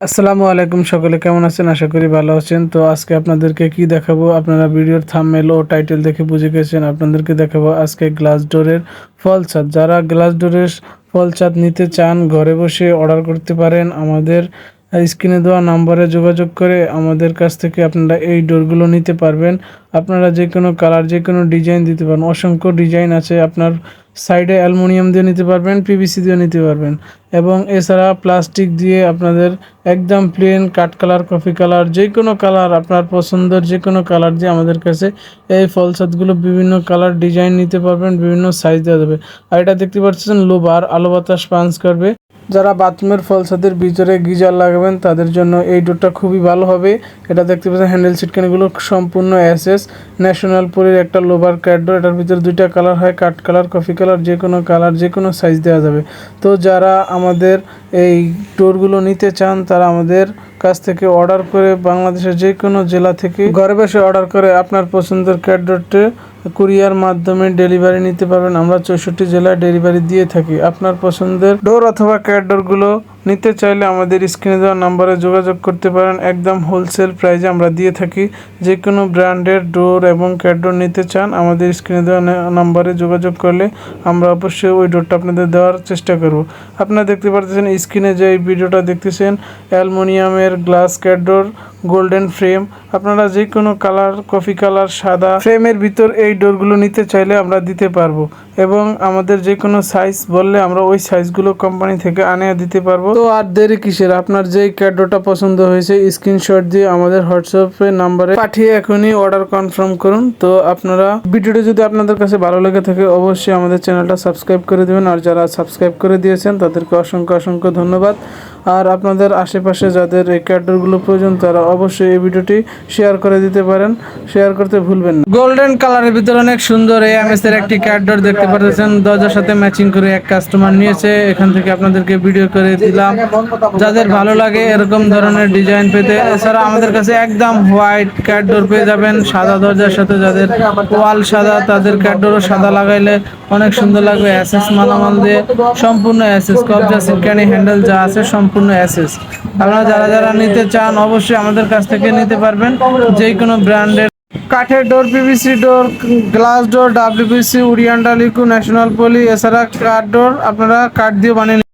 আসসালামু আলাইকুম সকলে, কেমন আছেন? আশা করি ভালো আছেন। তো আজকে আপনাদেরকে কি দেখাবো? আপনারা ভিডিওর থাম্বনেল ও টাইটেল দেখে বুঝে গেছেন। আপনাদেরকে দেখাবো আজকে গ্লাস ডোরের ফল ছাদ যারা গ্লাস ডোরের ফল ছাদ নিতে চান, ঘরে বসে অর্ডার করতে পারেন। আমাদের স্ক্রিনে দেওয়া নাম্বারে যোগাযোগ করে আমাদের কাছ থেকে আপনারা এই ডোরগুলো নিতে পারবেন। আপনারা যে কোনো কালার যে কোনো ডিজাইন দিতে পারেন। অসংখ্য ডিজাইন আছে। আপনার সাইডে অ্যালুমিনিয়াম দিয়ে নিতে পারবেন পিভিসি দিয়ে নিতে পারবেন। এবং এছাড়া প্লাস্টিক দিয়ে আপনাদের একদম প্লেন কাঠ কালার কফি কালার যে কোনো কালার আপনার পছন্দের যে কোনো কালার দিয়ে আমাদের কাছে এই ফলসাদগুলো বিভিন্ন কালার ডিজাইন নিতে পারবেন, বিভিন্ন সাইজ দেওয়া যাবে। আর এটা দেখতে পাচ্ছেন, লোবার আলো বাতাস পাঞ্চ করবে। যারা বাথরুমের ফলসাদের ভিতরে গিজার লাগাবেন, তাদের জন্য এই ডোরটা খুবই ভালো হবে। এটা দেখতে পাচ্ছেন, হ্যান্ডেল সিটকানিগুলো সম্পূর্ণ এসএস ন্যাশনাল পুরের একটা লোভার ক্যাট ডোর, এটার ভিতরে দুইটা কালার হয় কাট কালার, কফি কালার, যে কোনো কালার, যে কোনো সাইজ দেওয়া যাবে। তো যারা আমাদের এই ডোরগুলো নিতে চান, তারা আমাদের কাছ থেকে অর্ডার করে বাংলাদেশের যে কোনো জেলা থেকে ঘরে বসে অর্ডার করে আপনার পছন্দের ক্যাডটে কুরিয়ার মাধ্যমে ডেলিভারি নিতে পারবেন। আমরা চৌষট্টি জেলায় ডেলিভারি দিয়ে থাকি। আপনার পছন্দের ডোর অথবা ক্যাট ডোরগুলো নিতে চাইলে আমাদের স্ক্রিনে দেওয়া নাম্বারে যোগাযোগ করতে পারেন। একদম হোলসেল প্রাইজে আমরা দিয়ে থাকি। যে কোনো ব্র্যান্ডের ডোর এবং ক্যাট ডোর নিতে চান, আমাদের স্ক্রিনে দেওয়া নাম্বারে যোগাযোগ করলে আমরা অবশ্যই ওই ডোরটা আপনাদের দেওয়ার চেষ্টা করব। আপনারা দেখতে পাচ্ছেন স্ক্রিনে যে এই ভিডিওটা দেখতেছেন, অ্যালমোনিয়ামের glass cat door golden frame আপনারা যে কোনো কালার কফি কালার সাদা ফ্রেমের ভিতর এই ডোরগুলো নিতে চাইলে আমরা দিতে পারব। এবং আমাদের যে কোনো সাইজ বললে আমরা ওই সাইজগুলো কোম্পানি থেকে আনে দিতে পারব। তো আর দেরি কিসের? আপনার যে ক্যাডোটা পছন্দ হয়েছে, স্ক্রিনশট দিয়ে আমাদের হোয়াটসঅ্যাপে নাম্বারে পাঠিয়ে এখনই অর্ডার কনফার্ম করুন। তো আপনারা ভিডিওটা যদি আপনাদের কাছে ভালো লেগে থাকে, অবশ্যই আমাদের চ্যানেলটা সাবস্ক্রাইব করে দেবেন। আর যারা সাবস্ক্রাইব করে দিয়েছেন, তাদেরকে অসংখ্য অসংখ্য ধন্যবাদ। আর আপনাদের আশেপাশে যাদের এই ক্যাডরগুলো প্রয়োজন, তারা অবশ্যই এই ভিডিওটি শেয়ার করে দিতে পারেন। শেয়ার করতে ভুলবেন না। গোল্ডেন কালারের ভিতরে অনেক সুন্দর এই এমএস এর একটি ক্যাডর দেখতে পাচ্ছেন দরজার সাথে ম্যাচিং করে এক কাস্টমার নিয়েছে। এখান থেকে আপনাদেরকে ভিডিও করে দিলাম। যাদের ভালো লাগে এরকম ধরনের ডিজাইন পেতে, এছাড়া আমাদের কাছে একদম হোয়াইট ক্যাডর পেয়ে যাবেন। সাদা দরজার সাথে যাদের ওয়াল সাদা, তাদের ক্যাডরও সাদা লাগাইলে অনেক সুন্দর লাগবে। অ্যাসেস মালামাল দিয়ে সম্পূর্ণ অ্যাসেস কবজা সিটকানি হ্যান্ডেল যা আছে, সম্পূর্ণ অ্যাসেস আপনারা যারা যারা নিতে চান, অবশ্যই আমাদের কাছ থেকে নিতে পারবেন যে কোনো ব্র্যান্ডের। কাঠের door PVC door glass door WPC উড়িয়ান ডালিকু ন্যাশনাল পলি এছাড়া কাঠ ডোর আপনারা কাঠ দিয়ে বানিয়ে